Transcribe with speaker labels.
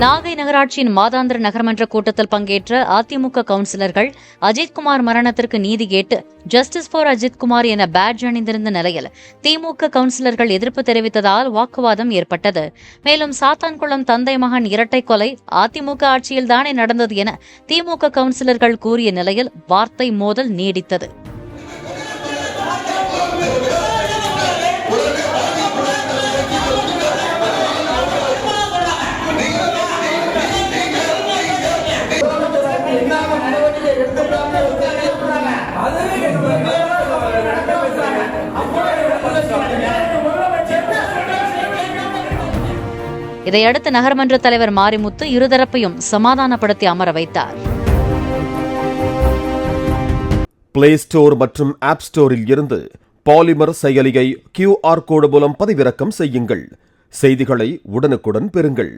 Speaker 1: நாகை நகராட்சியின் மாதாந்திர நகர்மன்ற கூட்டத்தில் பங்கேற்ற அதிமுக கவுன்சிலர்கள் அஜித்குமார் மரணத்திற்கு நீதி கேட்டு ஜஸ்டிஸ் ஃபார் அஜித்குமார் என பேட்ஜ் அணிந்திருந்த நிலையில் திமுக கவுன்சிலர்கள் எதிர்ப்பு தெரிவித்ததால் வாக்குவாதம் ஏற்பட்டது. மேலும் சாத்தான்குளம் தந்தை மகன் இரட்டை கொலை அதிமுக ஆட்சியில்தானே நடந்தது என திமுக கவுன்சிலர்கள் கூறிய நிலையில் வார்த்தை மோதல் நீடித்தது. இதையடுத்து நகர்மன்ற தலைவர் மாரிமுத்து இருதரப்பையும் சமாதானப்படுத்தி அமர வைத்தார்.
Speaker 2: பிளே ஸ்டோர் மற்றும் ஆப் ஸ்டோரில் இருந்து பாலிமர் செயலியை கியூஆர் கோடு மூலம் பதிவிறக்கம் செய்யுங்கள். செய்திகளை உடனுக்குடன் பெறுங்கள்.